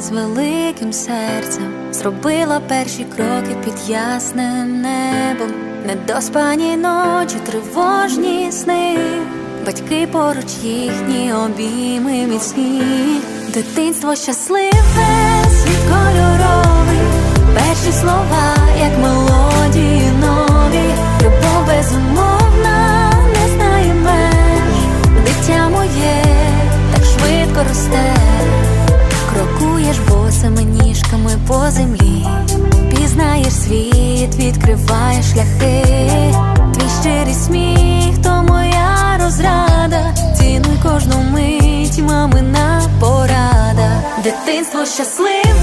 з великим серцем, зробила перші кроки під ясним небом, недоспані ночі, тривожні сни, батьки поруч їхні обійми міцні, дитинство щасливе, світ кольоровий, перші слова, як мелодії нові, любов безумовна, не знає меж, дитя моє так швидко росте, босими по землі, пізнаєш світ, відкриваєш шляхи, твій щирий сміх, то моя розрада, цінуй кожну мить, мамина порада, дитинство щасливе,